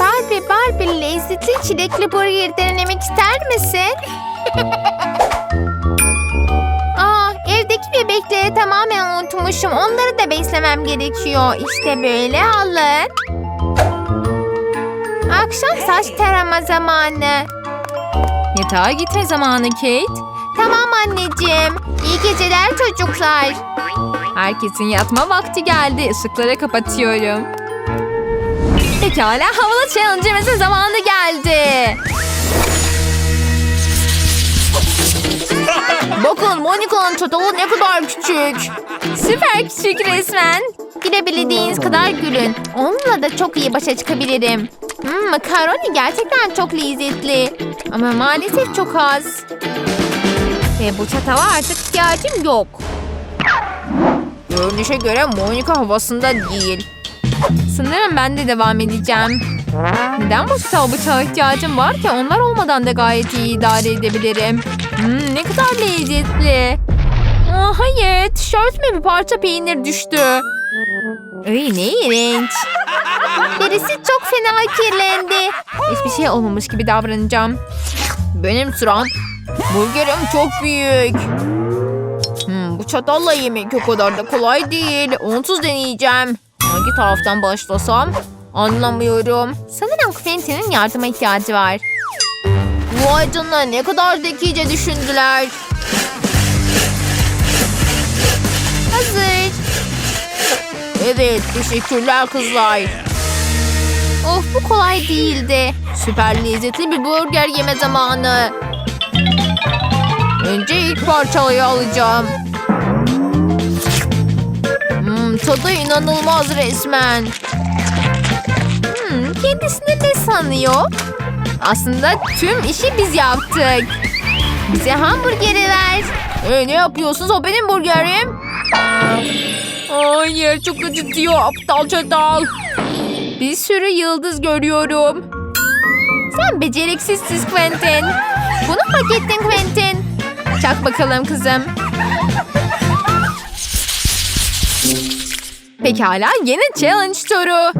Barbie, Barbie lezzetli çilekli burger denemek ister misin? Aa, evdeki bebekleri tamamen unutmuşum. Onları da beslemem gerekiyor. İşte böyle alın. Akşam saç tarama zamanı. Yatağa gitme zamanı Kate. Tamam anneciğim. İyi geceler çocuklar. Herkesin yatma vakti geldi. Işıkları kapatıyorum. Pekala havalı challenge'ımızın zamanı geldi. Bakın Monika'nın çatalı ne kadar küçük. Süper küçük resmen. Gülebildiğiniz kadar gülün. Onunla da çok iyi başa çıkabilirim. Hmm, makaroni gerçekten çok lezzetli. Ama maalesef çok az. Ve bu çatala artık ihtiyacım yok. Görünüşe göre Monika havasında değil. Sanırım ben de devam edeceğim. Neden bu bıçağa ihtiyacım var ki? Onlar olmadan da gayet iyi idare edebilirim. Hmm, ne kadar lezzetli. Aa, hayır, tişörtüme bir parça peynir düştü. Ay ne iğrenç. Birisi çok fena kirlendi. Hiçbir şey olmamış gibi davranacağım. Benim sıram. Burgerim çok büyük. Hmm, bu çatalla yemek o kadar da kolay değil. Onsuz deneyeceğim. Taraftan başlasam? Anlamıyorum. Sanırım Quentin'in yardıma ihtiyacı var. Vay canına ne kadar zekice düşündüler. Hazır. Evet teşekkürler kızlar. Of bu kolay değildi. Süper lezzetli bir burger yeme zamanı. Önce ilk parçayı alacağım. Tadı inanılmaz resmen. Hmm, kendisini ne sanıyor? Aslında tüm işi biz yaptık. Bize hamburgeri ver. E, ne yapıyorsunuz? O benim burgerim. Hayır, çok acıtıyor aptal çatal. Bir sürü yıldız görüyorum. Sen beceriksizsiz Quentin. Bunu hak ettin Quentin. Çak bakalım kızım. Pekala yeni challenge turu.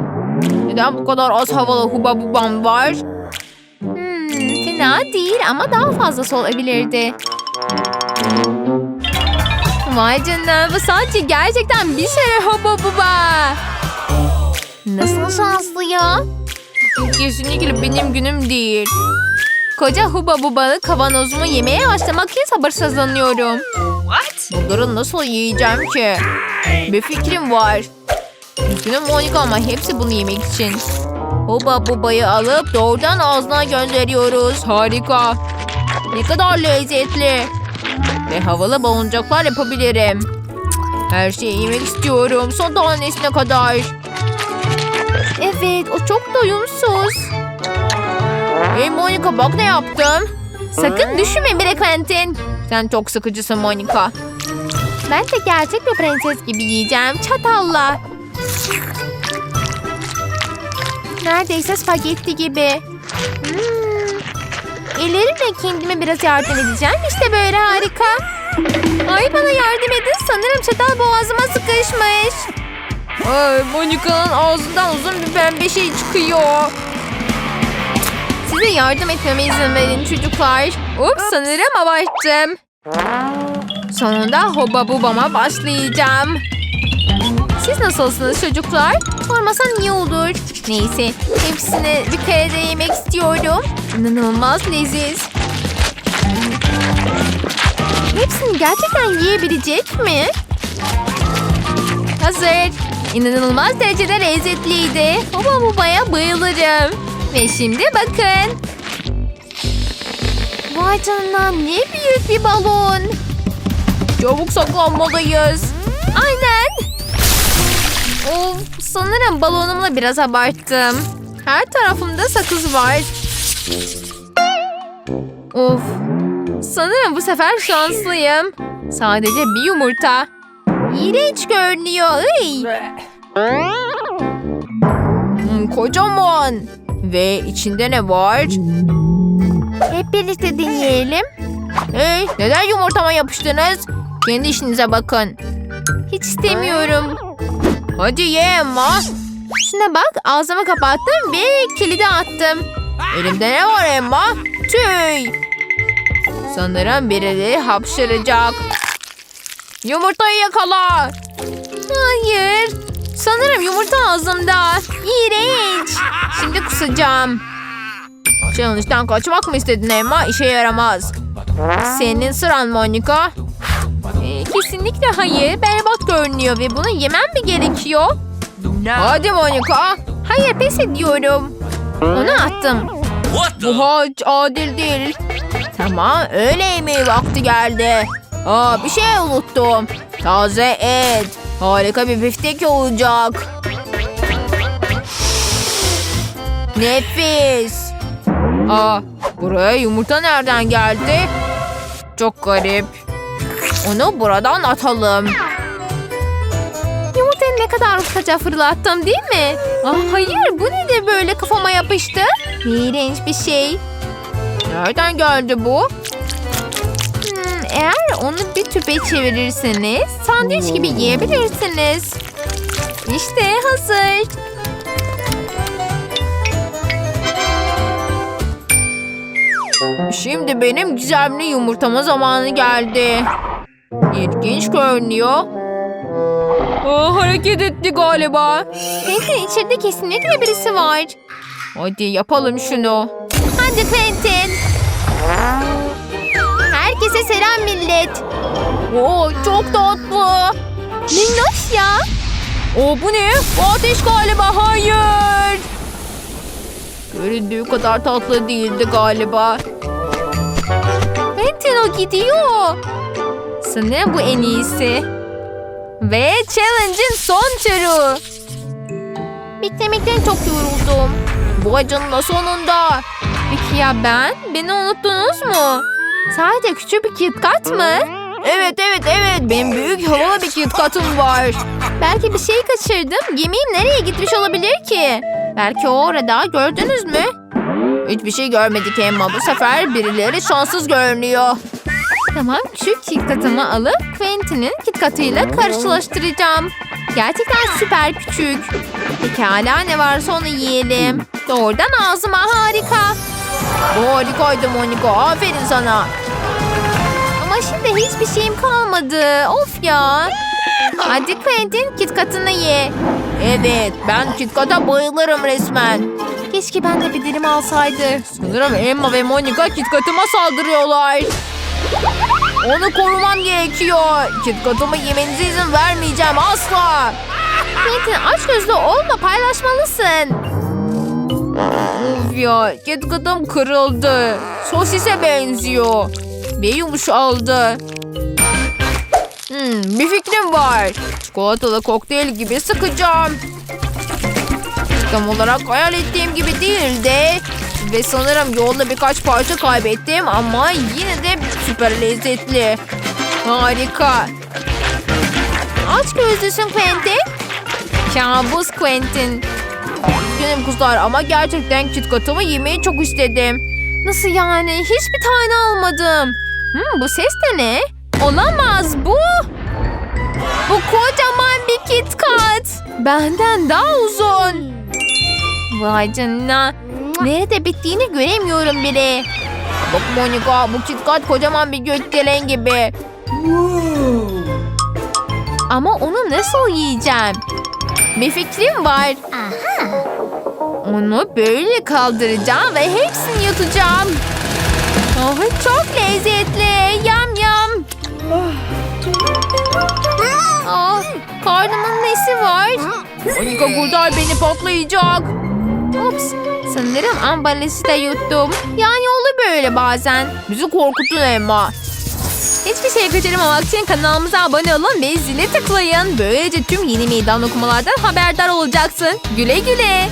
Neden bu kadar az havalı huba bubam var? Hmm, fena değil ama daha fazlası olabilirdi. Vay canına bu sadece gerçekten bir şey hoba buba. Nasıl şanslı ya? Kesinlikle benim günüm değil. Koca huba bubalı kavanozumu yemeye başlamak için sabırsızlanıyorum. Bunları nasıl yiyeceğim ki? Bir fikrim var. Üzgünüm Monika ama hepsi bunu yemek için. Huba bubayı alıp doğrudan ağzına gönderiyoruz. Harika. Ne kadar lezzetli. Ve havalı baloncaklar yapabilirim. Her şeyi yemek istiyorum. Son tanesine kadar. Evet, o çok doyumsuz. Hey Monika bak ne yaptım. Sakın düşünme bile Quentin. Sen çok sıkıcısın Monika. Ben de gerçek bir prenses gibi yiyeceğim çatalla. Neredeyse spagetti gibi. Hmm. Ellerimle kendime biraz yardım edeceğim. İşte böyle harika. Ay bana yardım edin. Sanırım çatal boğazıma sıkışmış. Ay Monika'nın ağzından uzun bir pembe şey çıkıyor. Size yardım etmeme izin verin çocuklar. Ups sanırım abarttım. Sonunda hoba bubama başlayacağım. Siz nasılsınız çocuklar? Sormasan iyi olur. Neyse hepsini bir kerede yemek istiyorum. İnanılmaz leziz. Hepsini gerçekten yiyebilecek mi? Hazır. İnanılmaz derecede lezzetliydi. Hoba bubaya bayılırım. Ve şimdi bakın. Vay canına ne büyük bir balon. Çabuk saklanmalıyız. Aynen. Of sanırım balonumla biraz abarttım. Her tarafımda sakız var. Of. Sanırım bu sefer şanslıyım. Sadece bir yumurta. İğrenç görünüyor. Iy. Hmm, kocaman. Ve içinde ne var? Hep birlikte deneyelim. Hey, neden yumurtama yapıştınız? Kendi işinize bakın. Hiç istemiyorum. Hadi ye ama. Şuna bak ağzımı kapattım ve kilidi attım. Elimde ne var Emma? Tüy. Sanırım birileri hapşıracak. Yumurtayı yakala. Hayır. Sanırım yumurta ağzımda. İğrenç. Şimdi kusacağım. Challenge'dan kaçmak mı istedin Emma? İşe yaramaz. Senin sıran Monica. Ee, kesinlikle hayır. Berbat görünüyor ve bunu yemem mi gerekiyor? Hadi Monica. Hayır pes ediyorum. Onu attım. Bu hiç adil değil. Tamam öğle yemeği vakti geldi. Aa bir şey unuttum. Taze et. Harika bir biftek olacak. Nefis. Aa buraya yumurta nereden geldi? Çok garip. Onu buradan atalım. Yumurtayı ne kadar ustaca fırlattım değil mi? Ah hayır bu nedir böyle kafama yapıştı? İğrenç bir şey. Nereden geldi bu? Hmm, eğer onu bir tüpe çevirirseniz sandviç gibi yiyebilirsiniz. İşte hazır. Şimdi benim gizemli yumurtama zamanı geldi. İlginç görünüyor. Aa, hareket etti galiba. Quentin içeride kesinlikle birisi var. Hadi yapalım şunu. Hadi Quentin. Herkese selam millet. Oo, çok tatlı. Minnoş ya. Oo, bu ne? Ateş galiba. Hayır. Göründüğü kadar tatlı değildi galiba. Quentin o gidiyor. Sanırım bu en iyisi. Ve challenge'in son turu. Beklemekten çok yoruldum. Bu acının sonunda. Peki ya ben? Beni unuttunuz mu? Sadece küçük bir KitKat mı? Evet evet evet. Benim büyük havalı bir KitKat'ım var. Belki bir şey kaçırdım. Yemeğim nereye gitmiş olabilir ki? Belki o orada. Gördünüz mü? Hiçbir şey görmedik Emma. Bu sefer birileri şanssız görünüyor. Tamam küçük KitKat'ımı alıp Quentin'in KitKat'ıyla karşılaştıracağım. Gerçekten süper küçük. Pekala ne varsa onu yiyelim. Doğrudan ağzıma harika. Harikaydı Monika. Aferin sana. Ama şimdi hiçbir şeyim kalmadı. Of ya. Hadi Quentin KitKat'ını ye. Evet ben KitKat'a bayılırım resmen. Keşke ben de bir dilim alsaydı. Sanırım Emma ve Monika KitKat'ıma saldırıyorlar. Onu korumam gerekiyor. KitKat'ımı yemenize izin vermeyeceğim asla. Quentin aç gözlü olma paylaşmalısın. Of ya KitKat'ım kırıldı. Sosise benziyor. Ve yumuşaldı. Hmm, bir fikrim var. Çikolatalı kokteyl gibi sıkacağım. Tam olarak hayal ettiğim gibi değildi. Ve sanırım yolda birkaç parça kaybettim ama yine de süper lezzetli. Harika. Aç gözlüsün Quentin. Kabus Quentin. Üzgünüm kızlar ama gerçekten KitKat'ımı yemeyi çok istedim. Nasıl yani? Hiçbir tane almadım. Hmm, bu ses de ne? Olamaz bu. Bu kocaman bir KitKat. Benden daha uzun. Vay canına. Nerede bittiğini göremiyorum bile. Bak Monika bu KitKat kocaman bir gökdelen gibi. Ama onu nasıl yiyeceğim? Bir fikrim var. Onu böyle kaldıracağım ve hepsini yutacağım. Oh, çok lezzetli. Yam yam. Ah, karnımın nesi var? Monika kurtar beni patlayacak. Ups, sanırım ambalajı da yuttum. Yani olur böyle bazen. Bizi korkuttun Emma. Hiçbir şey kaçırmamak için kanalımıza abone olun ve zile tıklayın. Böylece tüm yeni meydan okumalardan haberdar olacaksın. Güle güle.